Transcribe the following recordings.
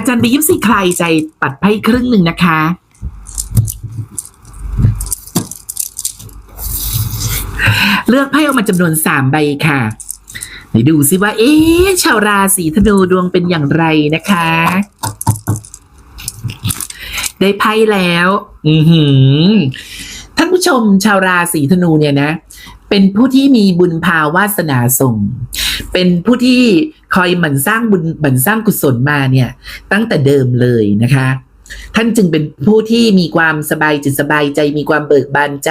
อาจารย์ไปยิบสี่ใครใจตัดไพ่ครึ่งหนึ่งนะคะ เลือกไพ่ออกมาจำนวนสามใบค่ะไหนดูซิว่า เอ๊ะชาวราศีธนูดวงเป็นอย่างไรนะคะ ได้ไพ่แล้ว อือหือ ผู้ชมชาวราศีธนูเนี่ยนะ เป็นผู้ที่มีบุญภาวาสนาส่ง เป็นผู้ที่คอยหมั่นสร้างบุญหมั่นสร้างกุศลมาเนี่ย ตั้งแต่เดิมเลยนะคะ ท่านจึงเป็นผู้ที่มีความสบายจิตสบายใจ มีความเบิกบานใจ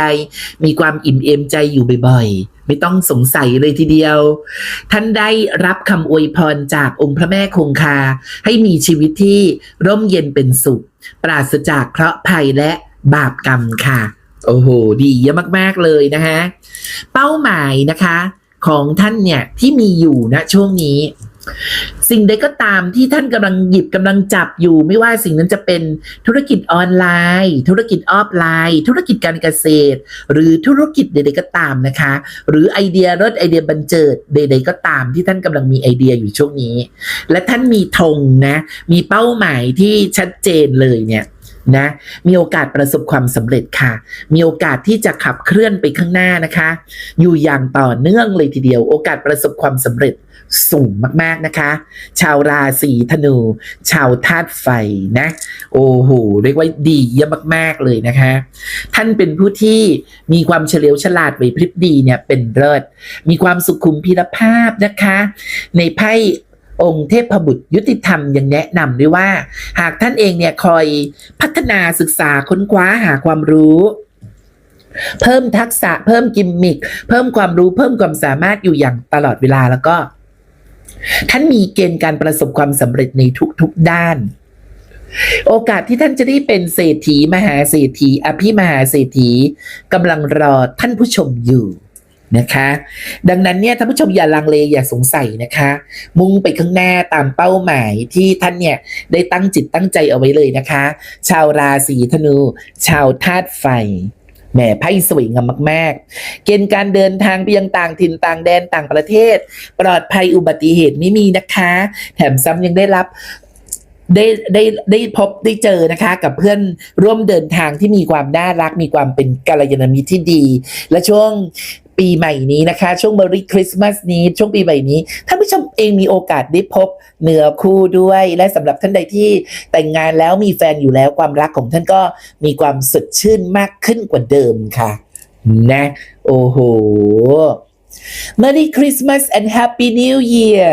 มีความอิ่มเอมใจอยู่บ่อยๆ ไม่ต้องสงสัยเลยทีเดียว ท่านได้รับคำอวยพรจากองค์พระแม่คงคา ให้มีชีวิตที่ร่มเย็นเป็นสุข ปราศจากเคราะห์ภัยและบาปกรรมค่ะ โอ้โห ดีเยอะมาก ๆ เลยนะคะเป้าหมายนะคะ ของท่านเนี่ย ที่มีอยู่นะช่วงนี้ สิ่งใดก็ตามที่ท่านกำลังหยิบกำลังจับอยู่ ไม่ว่าสิ่งนั้นจะเป็นธุรกิจออนไลน์ ธุรกิจออฟไลน์ ธุรกิจการเกษตร หรือธุรกิจใดๆก็ตามนะคะ หรือไอเดียรถไอเดียบันเจิดใดๆก็ตามที่ท่านกำลังมีไอเดียอยู่ช่วงนี้ และท่านมีธงนะ มีเป้าหมายที่ชัดเจนเลยเนี่ย นะมีโอกาสประสบความสำเร็จค่ะ มีโอกาสที่จะขับเคลื่อนไปข้างหน้านะคะ อยู่อย่างต่อเนื่องเลยทีเดียว โอกาสประสบความสำเร็จสูงมากๆนะคะ ชาวราศีธนู ชาวธาตุไฟนะ โอ้โหเรียกว่าดีเยี่ยมมากๆเลยนะคะ ท่านเป็นผู้ที่มีความเฉลียวฉลาดไหวพริบดีเนี่ยเป็นเลิศมีความสุขุมพิรภาพนะคะ ในไพ่ องค์เทพบุตรยุติธรรมยังแนะนำด้วยว่า หากท่านเองเนี่ยคอยพัฒนาศึกษาค้นคว้าหาความรู้เพิ่มทักษะเพิ่มกิมมิคเพิ่มความรู้เพิ่มความสามารถอยู่อย่างตลอดเวลาแล้วก็ ท่านมีเกณฑ์การประสบความสำเร็จในทุกๆด้าน โอกาสที่ท่านจะได้เป็นเศรษฐีมหาเศรษฐีอภิมหาเศรษฐีกำลังรอท่านผู้ชมอยู่ นะคะ ดังนั้นเนี่ยท่านผู้ชมอย่าลังเลอย่าสงสัยนะคะ มุ่งไปข้างหน้าตามเป้าหมายที่ท่านเนี่ยได้ตั้งจิตตั้งใจเอาไว้เลยนะคะ ชาวราศีธนู ชาวธาตุไฟแหมไพ่สวยงามมาก ๆ เกณฑ์การเดินทางไปยังต่างถิ่นต่างแดนต่างประเทศ ปลอดภัยอุบัติเหตุไม่มีนะคะ แถมซ้ำยังได้รับได้ได้ได้พบได้เจอนะคะ กับเพื่อนร่วมเดินทางที่มีความน่ารักมีความเป็นกัลยาณมิตรที่ดี และช่วง ปีใหม่นี้นะคะ ช่วงมารีคริสต์มาสนี้ ช่วงปีใหม่นี้ท่านผู้ชมเองมีโอกาสได้พบเนื้อคู่ด้วย และสำหรับท่านใดที่แต่งงานแล้วมีแฟนอยู่แล้วความรักของท่านก็มีความสดชื่นมากขึ้นกว่าเดิมค่ะ นะ โอ้โห Merry Christmas and Happy New Year